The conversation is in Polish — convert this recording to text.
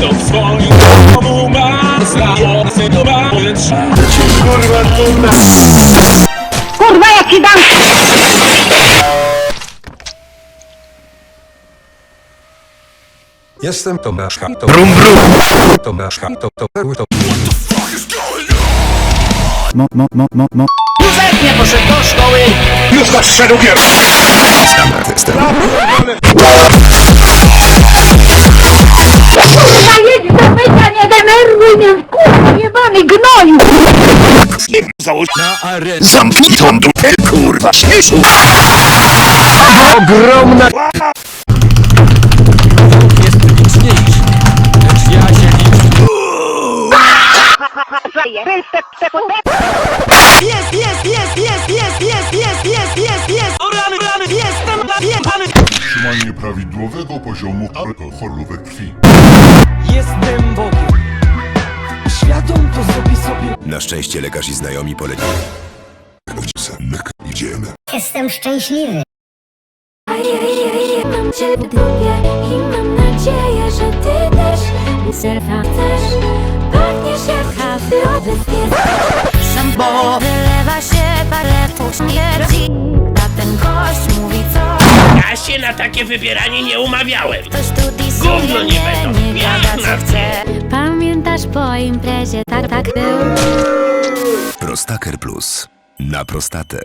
Do swoich domu ma Stało się do małeństwa Kurwa, ja ci dam! Jestem Tomasz to Brum brum Tomasz to to to Mo, mo, mo, mo, mo. Józef nie poszedł do szkoły. Już nas szerugiem Kurwa, jebany gnoju! Załóż Zamknij tą dupę, kurwa, śmieszu. Ogromna jest liczniejszy. Lecz ja się liczę. Jest, jest, jest, jest, jest, jest, jest, jest, jest, jest. O rany, rany, jestem najebany. Utrzymanie prawidłowego poziomu alkoholu we krwi. Jestem Bogiem. Na szczęście lekarz i znajomi polecili. Idziemy. Jestem szczęśliwy. Mam cię w dupie i mam nadzieję, że ty też Serca też Pachniesz jak haflowy Sam bo wylewa się parę śmierci A ten gość mówi co Ja się na takie wybieranie nie umawiałem. Gówno nie będą. nie po imprezie, tak, tak był Prostaker Plus. Na prostatę.